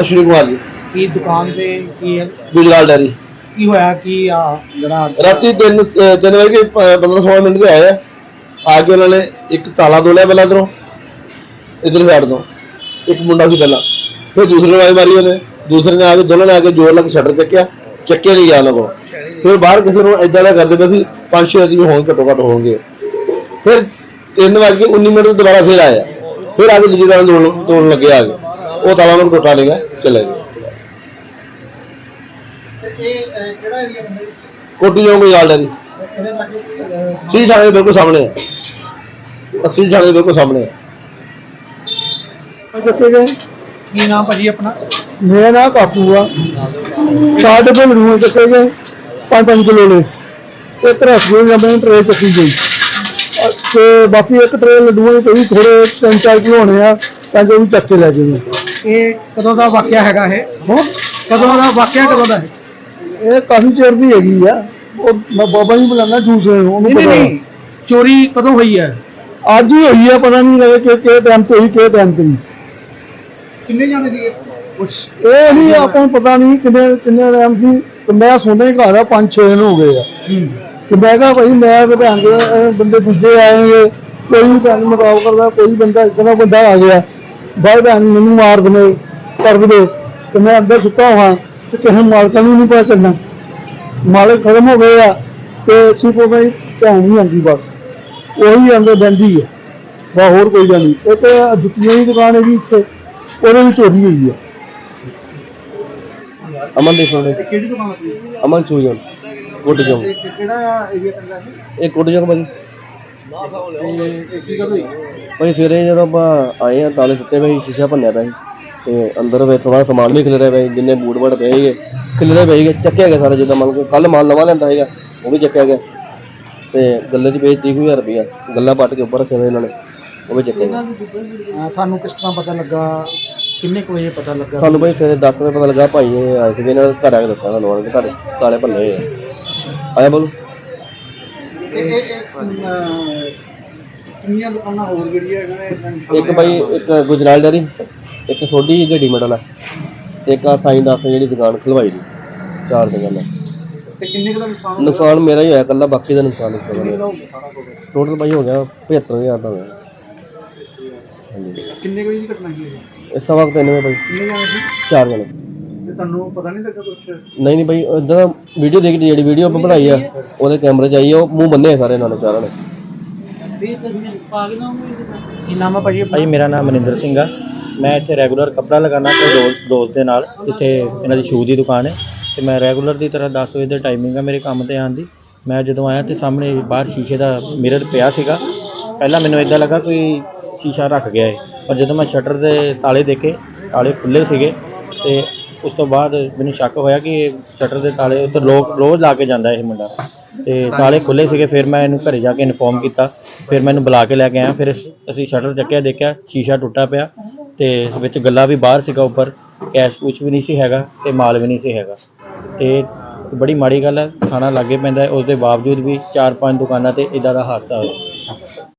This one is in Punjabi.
ਅਸ਼ਵਨੀ ਕੁਮਾਰ ਜੀ। ਕੀ ਦੁਕਾਨ ਤੇ ਕੀ ਹੈ? ਗੁਜਰਾਲ ਡੈਰੀ। ਕੀ ਹੋਇਆ? ਕੀ ਆ ਜਿਹੜਾ ਰਾਤੀ 3 3 ਵਜੇ 15 16 ਮਿੰਟ ਦੇ ਆਏ ਆ। ਆ ਕੇ ਉਹਨਾਂ ਨੇ ਇੱਕ ਤਾਲਾ ਦੋਲਿਆ ਪਹਿਲਾਂ ਇੱਧਰੋਂ ਇਧਰ ਸਾਈਡ ਤੋਂ। ਇੱਕ ਮੁੰਡਾ ਸੀ ਪਹਿਲਾਂ। ਫਿਰ ਦੂਸਰੇ ਨੇ ਆਵਾਜ਼ ਮਾਰੀ ਉਹਨੇ। ਦੂਸਰੇ ਨੇ ਆ ਕੇ ਦੋਨਾਂ ਨੇ ਆ ਕੇ ਜ਼ੋਰ ਲਾ ਕੇ ਸ਼ਟਰ ਚੱਕਿਆ। ਚੱਕਿਆ ਨਹੀਂ ਗਿਆ ਉਹਨਾਂ ਕੋਲ। ਫਿਰ ਬਾਹਰ ਕਿਸੇ ਨੂੰ ਇਦਾਂ ਦਾ ਕਰਦੇ ਪਏ ਸੀ ਪੰਜ ਛੇ ਆਦਮੀ ਹੋਣ ਘੱਟੋ ਘੱਟ ਹੋਣਗੇ। ਫਿਰ 3 ਵਜੇ ਕੇ 19 ਮਿੰਟ ਤੋਂ ਦੁਬਾਰਾ ਫਿਰ ਆਇਆ। ਫਿਰ ਆ ਕੇ ਦੂਜੀ ਤਰ੍ਹਾਂ ਤੋੜਨ ਤੋੜਨ ਲੱਗੇ ਆ ਕੇ। ਉਹ ਤਾਲਾ ਉਹਨਾਂ ਨੂੰ ਟੁੱਟਾ ਲੇਗਾ ਚਲੇ ਬੰਦੇ ਕੋਟੀ ਕੋਈ ਗੱਲ ਇਹਦੇ ਲੱਗੇ ਸੀ ਥਾਣੇ ਦੇ ਬਿਲਕੁਲ ਸਾਹਮਣੇ ਹੈ ਅਸੀਂ ਥਾਣੇ ਦੇ ਬਿਲਕੁਲ ਸਾਹਮਣੇ ਹੈ ਚੱਕੇ ਗਏ? ਕੀ ਨਾਮ ਭਾਜੀ ਆਪਣਾ? ਮੇਰਾ ਨਾਂ ਕਾਕੂ ਆ। ਚਾਰ ਡੱਬੇ ਲੜੂਏ ਚੱਕੇ ਗਏ? 5-5 ਕਿਲੋ ਲੈ ਇੱਕ ਗਏ ਜਾਂ ਮੈਂ ਟਰੇ ਚੱਕੀ ਗਈ। ਤੇ ਬਾਕੀ ਇੱਕ ਟਰੇ ਲੱਡੂਆਂ ਦੇ ਕੋਈ ਥੋੜੇ 3-4 ਕਿਲੋ ਹੋਣੇ ਆ ਤਾਂ ਜੋ ਵੀ ਚੱਕ ਕੇ ਲੈ ਜਾਈਏ। ਇਹ ਕਦੋਂ ਦਾ ਵਾਕਿਆ ਹੈਗਾ ਇਹ? ਬਹੁਤ ਕਦੋਂ ਦਾ ਵਾਕਿਆ ਕਦੋਂ ਦਾ ਹੈ ਇਹ ਕਾਫੀ ਚਿਰ ਦੀ ਹੈਗੀ ਆ। ਉਹ ਮੈਂ ਬਾਬਾ ਜੀ ਬੁਲਾਣਾ ਦੂਸਰੇ ਨੂੰ ਉਹਨੂੰ ਨਹੀਂ ਨਹੀਂ ਚੋਰੀ ਕਦੋਂ ਹੋਈ ਹੈ? ਅੱਜ ਹੀ ਹੋਈ ਆ ਪਤਾ ਨਹੀਂ ਲੱਗੇ ਕਿ ਕਿਹੜੇ ਟਾਈਮ ਤੇ ਹੋਈ ਕਿਹੜੇ ਟਾਈਮ ਤੇ ਨਹੀਂ। ਕਿੰਨੇ ਜਾਣੇ ਸੀ ਕੁਛ ਇਹ ਨਹੀਂ ਆਪਾਂ ਨੂੰ ਪਤਾ ਨਹੀਂ ਕਿੰਨੇ ਕਿੰਨੇ ਟਾਈਮ ਸੀ। ਤੇ ਮੈਂ ਸੁਣਦਾ ਹੀ ਘਰ ਆ 5-6 ਦਿਨ ਹੋ ਗਏ ਆ। ਹੂੰ। ਤੇ ਮੈਂ ਕਿਹਾ ਭਾਈ ਮੈਂ ਤੇ ਭੈਣ ਦੇ ਅਹ ਬੰਦੇ ਦੂਜੇ ਆਏਗੇ ਕੋਈ ਵੀ ਭੈਣ ਮਕਾਬ ਕਰਦਾ ਕੋਈ ਬੰਦਾ ਇਤਨਾ ਬੰਦਾ ਆ ਗਿਆ। ਬਾਈ ਭੈਣ ਮੈਨੂੰ ਮਾਰ ਦਵੇ ਕਰ ਦਵੇ ਤੇ ਮੈਂ ਅੰਦਰ ਸੁੱਤਾ ਹਾਂ ਤੇ ਕਿਸੇ ਮਾਲਕਾਂ ਨੂੰ ਨਹੀਂ ਪਤਾ ਚੱਲਣਾ। ਮਾਲਕ ਖਤਮ ਹੋ ਗਏ ਆ ਤੇ ਸਿਰਫ ਭਾਈ ਭੈਣ ਨਹੀਂ ਆਉਂਦੀ ਬਸ। ਉਹੀ ਅੰਦਰ ਬੰਦੀ ਹੈ ਬਾ ਹੋਰ ਕੋਈ ਗੱਲ ਨਹੀਂ। ਇਹ ਤੇ ਜੁੱਤੀਆਂ ਦੀ ਦੁਕਾਨ ਹੈ ਜੀ ਇੱਥੇ ਉਹਦੇ ਵਿੱਚ ਚੋਰੀ ਹੋਈ ਹੈ ਅਮਨਦੀਪ ਸੋਨੇ ਕਿਹੜੀ ਦੁਕਾਨ ਸੀ ਅਮਨ ਚੂਜਨ ਕੋਟੀ ਤੇ ਕਿਹੜਾ ਏਰੀਆ ਪੈਂਦਾ ਸੀ ਇਹ ਕੋਟੀ ਚੌਂਕ ਭਾਜੀ ਤੇ ਕੀ ਗੱਲ ਹੋਈ ਭਾਈ ਸਵੇਰੇ ਜਦੋਂ ਆਪਾਂ ਆਏ ਆ ਤਾਲੇ ਸੁੱਤੇ ਪਏ ਸੀ, ਸ਼ੀਸ਼ਾ ਭੰਨਿਆ ਪਿਆ ਸੀ ਤੇ ਅੰਦਰ ਵੇ ਥੋੜਾ ਸਮਾਨ ਵੀ ਖਿਲਰਿਆ ਪਿਆ ਸੀ, ਜਿੰਨੇ ਬੂਟ ਬੜ ਪਏ ਸੀਗੇ ਖਿਲਰੇ ਪਏ ਸੀਗੇ ਚੱਕਿਆ ਗਿਆ ਸਾਰਾ ਜਿੱਦਾਂ ਮੰਨ ਕੇ ਕੱਲ ਮਾਲ ਨਵਾਂ ਲੈਂਦਾ ਸੀਗਾ ਉਹ ਵੀ ਚੱਕਿਆ ਗਿਆ। ਤੇ ਗੱਲੇ 'ਚ ਵੇਚ 30000 ਰੁਪਇਆ ਗੱਲਾਂ ਪੱਟ ਕੇ ਉੱਪਰ ਰੱਖੇ ਹੋਏ ਇਹਨਾਂ ਨੇ ਉਹ ਵੀ ਚੱਕਿਆ ਗਿਆ। ਅਹ ਤੁਹਾਨੂੰ ਕਿਸ ਤਰ੍ਹਾਂ ਪਤਾ ਲੱਗਾ? ਕਿੰਨੇ ਕੁ ਵਜੇ ਪਤਾ ਲੱਗਾ? ਸਾਨੂੰ ਭਾਈ ਸਵੇਰੇ 10 ਵਜੇ ਪਤਾ ਲੱਗਾ ਭਾਈ ਇਹ ਆਏ ਸੀਗੇ ਇਹਨਾਂ ਦੇ ਘਰ ਆ ਕੇ ਦੱਸਿਆ ਸਾਨੂੰ ਉਹਨਾਂ ਦੇ ਘਰ ਤਾਲੇ ਭੰਨੇ ਹੋਏ ਆ। ਆਇਆ ਬੋਲੋ। ਇਹ ਇਹ ਇਹ, ਅਹ, ਕਿੰਨੀਆਂ ਦੁਕਾਨਾਂ ਹੋਰ ਜਿਹੜੀਆਂ ਇਹਨਾਂ ਨੇ ਇੱਕ ਭਾਈ ਇੱਕ ਗੁਜਰਾਲ ਡੈਰੀ ਇੱਕ ਸੋਢੀ ਜਿਹੜੀ ਮਡਲ ਆ। ਤੇ ਇੱਕ ਆ ਸਾਈਂ ਦਾਸ ਜਿਹੜੀ ਦੁਕਾਨ ਖਲਵਾਈ ਦੀ ਚਾਰ ਦੁਕਾਨਾਂ। ਤੇ ਕਿੰਨੇ ਕੁ ਦਾ ਨੁਕਸਾਨ ਨੁਕਸਾਨ ਮੇਰਾ ਹੀ ਹੋਇਆ ਕੱਲਾ ਬਾਕੀ ਦਾ ਨੁਕਸਾਨ ਤਰ੍ਹਾਂ ਕਿੰਨੇ ਦਾ ਦਾ ਹੋਊਗਾ ਸਾਰਾ ਕੁਝ ਟੋਟਲ ਭਾਈ ਹੋ ਗਿਆ 75000 ਦਾ ਹੋਇਆ। ਹਾਂਜੀ ਕਿੰਨੇ ਕੁ ਵਜੇ ਦੀ ਘਟਨਾ ਸੀ ਇਹ? ਇਸ ਵਕਤ ਇਹਨੇ ਭਾਈ ਕਿੰਨੇ ਜਾਣੇ ਸੀ? ਚਾਰ ਜਣੇ। ਤੁਹਾਨੂੰ ਪਤਾ ਨਹੀਂ ਲੱਗਾ ਕੁਝ ਨਹੀਂ ਨਹੀਂ ਭਾਈ ਇਦਾਂ ਦਾ ਵੀਡੀਓ ਦੇਖ ਜਿਹੜੀ ਵੀਡੀਓ ਆਪਾਂ ਬਣਾਈ ਆ ਉਹਦੇ ਕੈਮਰੇ 'ਚ ਆਈ ਆ ਉਹ ਮੂੰਹ ਬੰਨੇ ਆ ਸਾਰੇ ਇਹਨਾਂ ਨੇ ਚਾਰਾਂ ਨੇ ਕੀ ਨਾਮ ਭਾਜੀ ਭਾਜੀ ਮੇਰਾ ਨਾਮ ਮਨਿੰਦਰ ਸਿੰਘ ਆ। ਮੈਂ ਇੱਥੇ ਰੈਗੂਲਰ ਕੱਪੜਾ ਲਗਾਉਣਾ ਤੇ ਦੋਸਤ ਦੋਸਤ ਦੇ ਨਾਲ ਜਿੱਥੇ ਇਹਨਾਂ ਦੀ ਸ਼ੂ ਦੀ ਦੁਕਾਨ ਹੈ। ਤੇ ਮੈਂ ਰੈਗੂਲਰ ਦੀ ਤਰ੍ਹਾਂ 10 ਵਜੇ ਦਾ ਟਾਈਮਿੰਗ ਆ ਮੇਰੇ ਕੰਮ ਤੇ ਆਉਣ ਦੀ। ਮੈਂ ਜਦੋਂ ਆਇਆ ਤੇ ਸਾਹਮਣੇ ਬਾਹਰ ਸ਼ੀਸ਼ੇ ਦਾ ਮਿਰਰ ਪਿਆ ਸੀਗਾ। ਪਹਿਲਾਂ ਮੈਨੂੰ ਇਦਾਂ ਲੱਗਾ ਕੋਈ ਸ਼ੀਸ਼ਾ ਰੱਖ ਗਿਆ ਹੈ ਪਰ ਜਦੋਂ ਮੈਂ ਸ਼ਟਰ ਦੇ ਤਾਲੇ ਦੇਖੇ ਤਾਲੇ ਖੁੱਲੇ ਸੀਗੇ ਤੇ ਉਸ ਤੋਂ ਬਾਅਦ ਮੈਨੂੰ ਸ਼ੱਕ ਹੋਇਆ ਕਿ ਇਹ ਸ਼ਟਰ ਦੇ ਤਾਲੇ ਉੱਤੇ ਲੋਕ ਰੋਜ਼ ਲਾ ਕੇ ਜਾਂਦਾ ਇਹ ਮੁੰਡਾ। ਤੇ ਤਾਲੇ ਖੁੱਲੇ ਸੀਗੇ, ਫਿਰ ਮੈਂ ਇਹਨੂੰ ਘਰੇ ਜਾ ਕੇ ਇਨਫੋਰਮ ਕੀਤਾ। ਫਿਰ ਮੈਂ ਇਹਨੂੰ ਬੁਲਾ ਕੇ ਲੈ ਕੇ ਆਇਆ। ਫਿਰ ਅਸੀਂ ਸ਼ਟਰ ਚੱਕਿਆ, ਦੇਖਿਆ, ਸ਼ੀਸ਼ਾ ਟੁੱਟਾ ਪਿਆ ਤੇ ਵਿੱਚ ਗੱਲਾ ਵੀ ਬਾਹਰ ਸੀਗਾ ਉੱਪਰ। ਕੈਸ਼ ਕੁਛ ਵੀ ਨਹੀਂ ਸੀ ਹੈਗਾ ਤੇ ਮਾਲ ਵੀ ਨਹੀਂ ਸੀ ਹੈਗਾ। ਤੇ ਬੜੀ ਮਾੜੀ ਗੱਲ ਹੈ, ਥਾਣਾ ਲਾਗੇ ਪੈਂਦਾ ਉਸ ਦੇ ਬਾਵਜੂਦ ਵੀ ਚਾਰ ਪੰਜ ਦੁਕਾਨਾਂ ਤੇ ਇਦਾਂ ਦਾ ਹਾਦਸਾ ਹੋਇਆ।